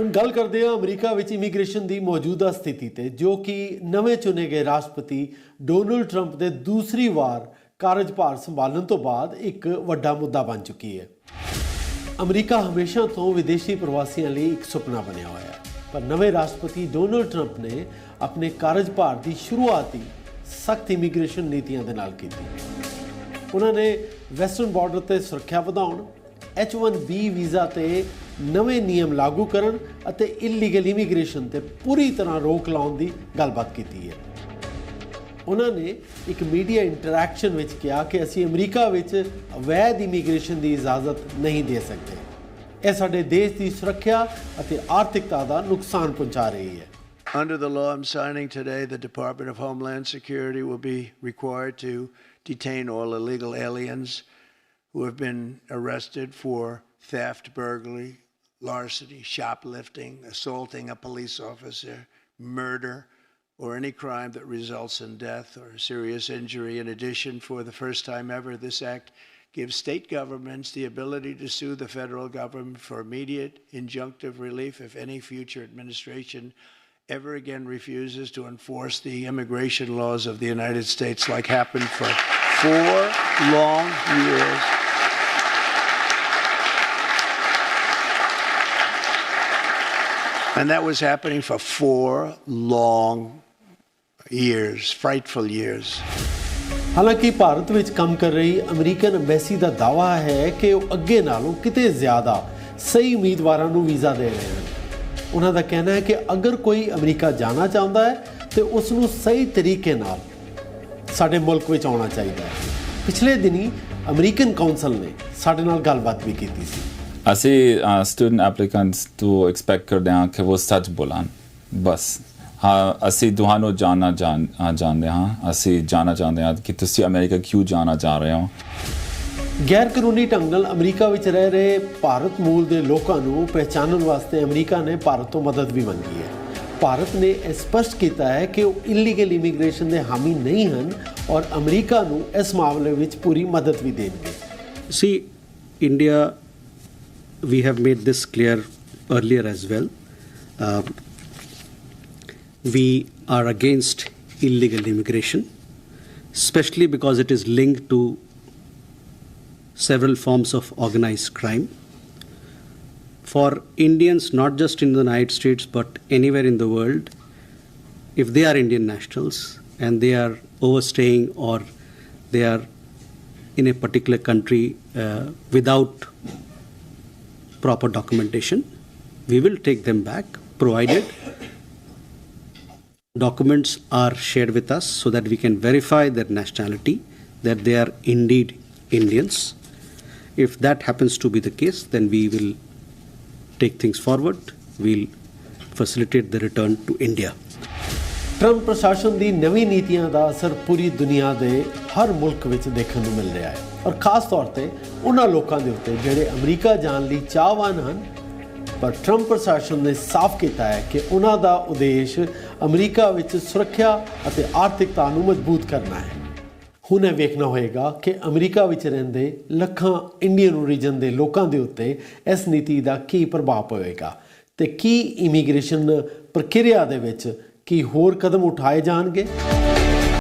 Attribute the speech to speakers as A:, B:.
A: ਹੁਣ ਗੱਲ ਕਰਦੇ ਹਾਂ ਅਮਰੀਕਾ ਵਿੱਚ ਇਮੀਗ੍ਰੇਸ਼ਨ ਦੀ ਮੌਜੂਦਾ ਸਥਿਤੀ ਤੇ, ਜੋ ਕਿ ਨਵੇਂ ਚੁਣੇ ਗਏ ਰਾਸ਼ਟਰਪਤੀ ਡੋਨਲਡ ਟਰੰਪ ਦੇ ਦੂਸਰੀ ਵਾਰ ਕਾਰਜਭਾਰ ਸੰਭਾਲਣ ਤੋਂ ਬਾਅਦ ਇੱਕ ਵੱਡਾ ਮੁੱਦਾ ਬਣ ਚੁੱਕੀ ਹੈ। ਅਮਰੀਕਾ ਹਮੇਸ਼ਾ ਤੋਂ ਵਿਦੇਸ਼ੀ ਪ੍ਰਵਾਸੀਆਂ ਲਈ ਇੱਕ ਸੁਪਨਾ ਬਣਿਆ ਹੋਇਆ ਹੈ। ਪਰ ਨਵੇਂ ਰਾਸ਼ਟਰਪਤੀ ਡੋਨਲਡ ਟਰੰਪ ਨੇ ਆਪਣੇ ਕਾਰਜਭਾਰ ਦੀ ਸ਼ੁਰੂਆਤੀ ਸਖਤ ਇਮੀਗ੍ਰੇਸ਼ਨ ਨੀਤੀਆਂ ਦੇ ਨਾਲ ਕੀਤੀ। ਉਹਨਾਂ ਨੇ ਵੈਸਟਰਨ ਬਾਰਡਰ ਤੇ ਸੁਰੱਖਿਆ ਵਧਾਉਣ, H1B ਵੀਜ਼ਾ ਤੇ ਨਵੇਂ ਨਿਯਮ ਲਾਗੂ ਕਰਨ ਅਤੇ ਇਲੀਗਲ ਇਮੀਗ੍ਰੇਸ਼ਨ ਤੇ ਪੂਰੀ ਤਰ੍ਹਾਂ ਰੋਕ ਲਾਉਣ ਦੀ ਗੱਲਬਾਤ ਕੀਤੀ ਹੈ ਉਹਨਾਂ ਨੇ ਇੱਕ ਮੀਡੀਆ ਇੰਟਰੈਕਸ਼ਨ ਵਿੱਚ ਕਿਹਾ ਕਿ ਅਸੀਂ ਅਮਰੀਕਾ ਵਿੱਚ ਅਵੈਧ ਇਮੀਗ੍ਰੇਸ਼ਨ ਦੀ ਇਜਾਜ਼ਤ ਨਹੀਂ ਦੇ ਸਕਦੇ ਇਹ ਸਾਡੇ ਦੇਸ਼ ਦੀ ਸੁਰੱਖਿਆ ਅਤੇ ਆਰਥਿਕਤਾ ਦਾ ਨੁਕਸਾਨ ਪਹੁੰਚਾ ਰਹੀ ਹੈ
B: Under the law I'm signing today, the Department of Homeland Security will be required to detain all illegal aliens who have been arrested for theft, burglary, larceny, shoplifting, assaulting a police officer, murder, or any crime that results in death or serious injury. In addition, for the first time ever, this act gives state governments the ability to sue the federal government for immediate injunctive relief if any future administration ever again refuses to enforce the immigration laws of the United States, like happened for four long years. And that was happening for four long years, frightful years.
A: ਹਾਲਾਂਕਿ ਭਾਰਤ ਵਿੱਚ ਕੰਮ ਕਰ ਰਹੀ American embassy ਦਾ ਦਾਅਵਾ ਹੈ ਕਿ ਉਹ ਅੱਗੇ ਨਾਲੋਂ ਕਿਤੇ ਜ਼ਿਆਦਾ ਸਹੀ ਉਮੀਦਵਾਰਾਂ ਨੂੰ ਵੀਜ਼ਾ ਦੇ ਰਹੇ ਹਨ। ਉਹਨਾਂ ਦਾ ਕਹਿਣਾ ਹੈ ਕਿ ਅਗਰ ਕੋਈ ਅਮਰੀਕਾ ਜਾਣਾ ਚਾਹੁੰਦਾ ਹੈ ਤੇ ਉਸ ਨੂੰ ਸਹੀ ਤਰੀਕੇ ਨਾਲ ਸਾਡੇ ਮੁਲਕ ਵਿੱਚ ਆਉਣਾ ਚਾਹੀਦਾ ਹੈ। ਪਿਛਲੇ ਦਿਨੀ ਅਮਰੀਕਨ ਕਾਉਂਸਲ ਨੇ ਸਾਡੇ ਨਾਲ ਗੱਲਬਾਤ ਵੀ ਕੀਤੀ ਸੀ।
C: ਅਸੀਂ ਸਟੂਡੈਂਟ ਐਪਲੀਕੈਂਟਸ ਤੋਂ ਐਕਸਪੈਕਟ ਕਰਦੇ ਹਾਂ ਕਿ ਉਹ ਸੱਚ ਬੋਲਣ। ਬਸ। ਹਾਂ ਅਸੀਂ ਤੁਹਾਨੂੰ ਜਾਣਨਾ ਜਾਣਦੇ ਹਾਂ। ਅਸੀਂ ਜਾਣਨਾ ਚਾਹੁੰਦੇ ਹਾਂ ਕਿ ਤੁਸੀਂ ਅਮਰੀਕਾ ਕਿਉਂ ਜਾਣਾ ਚਾਹ ਰਹੇ ਹੋ।
A: ਗੈਰ ਕਾਨੂੰਨੀ ਢੰਗ ਨਾਲ ਅਮਰੀਕਾ ਵਿੱਚ ਰਹਿ ਰਹੇ ਭਾਰਤ ਮੂਲ ਦੇ ਲੋਕਾਂ ਨੂੰ ਪਹਿਚਾਨਣ ਵਾਸਤੇ ਅਮਰੀਕਾ ਨੇ ਭਾਰਤ ਤੋਂ ਮਦਦ ਵੀ ਮੰਗੀ ਹੈ। ਭਾਰਤ ਨੇ ਇਹ ਸਪਸ਼ਟ ਕੀਤਾ ਹੈ ਕਿ ਉਹ ਇਲੀਗਲ ਇਮੀਗ੍ਰੇਸ਼ਨ ਦੇ ਹਾਮੀ ਨਹੀਂ ਹਨ ਔਰ ਅਮਰੀਕਾ ਨੂੰ ਇਸ ਮਾਮਲੇ ਵਿੱਚ ਪੂਰੀ ਮਦਦ ਵੀ ਦੇਣਗੇ।
D: See, India, we have made this clear earlier as well. Um, we are against illegal immigration, especially because it is linked to several forms of organized crime. For Indians, not just in the United States but anywhere in the world, if they are Indian nationals and they are overstaying or they are in a particular country uh, without proper documentation, we will take them back provided documents are shared with us so that we can verify their nationality, that they are indeed Indians. If that happens to be the case, then we will take things forward. We'll facilitate the return to India.
A: Trump ਪ੍ਰਸ਼ਾਸਨ ਦੀ ਨਵੀਂ ਨੀਤੀਆਂ ਦਾ ਅਸਰ ਪੂਰੀ ਦੁਨੀਆ ਦੇ ਹਰ ਮੁਲਕ ਵਿੱਚ ਦੇਖਣ ਨੂੰ ਮਿਲ ਰਿਹਾ ਹੈ। ਔਰ ਖਾਸ ਤੌਰ ਤੇ ਉਹਨਾਂ ਲੋਕਾਂ ਦੇ ਉੱਤੇ ਜਿਹੜੇ ਅਮਰੀਕਾ ਜਾਣ ਲਈ ਚਾਹਵਾਨ ਹਨ, ਪਰ ਟਰੰਪ ਪ੍ਰਸ਼ਾਸਨ ਨੇ ਸਾਫ਼ ਕੀਤਾ ਹੈ ਕਿ ਉਹਨਾਂ ਦਾ ਉਦੇਸ਼ ਅਮਰੀਕਾ ਵਿੱਚ ਸੁਰੱਖਿਆ ਅਤੇ ਆਰਥਿਕਤਾ ਨੂੰ ਮਜ਼ਬੂਤ ਕਰਨਾ ਹੈ। ਹੁਣ ਇਹ ਵੇਖਣਾ ਹੋਏਗਾ ਕਿ ਅਮਰੀਕਾ ਵਿੱਚ ਰਹਿੰਦੇ ਲੱਖਾਂ ਇੰਡੀਅਨ ਓਰੀਜਨ ਦੇ ਲੋਕਾਂ ਦੇ ਉੱਤੇ ਇਸ ਨੀਤੀ ਦਾ ਕੀ ਪ੍ਰਭਾਵ ਪਵੇਗਾ ਤੇ ਕੀ ਇਮੀਗ੍ਰੇਸ਼ਨ ਪ੍ਰਕਿਰਿਆ ਦੇ ਵਿੱਚ ਕੀ ਹੋਰ ਕਦਮ ਉਠਾਏ ਜਾਣਗੇ?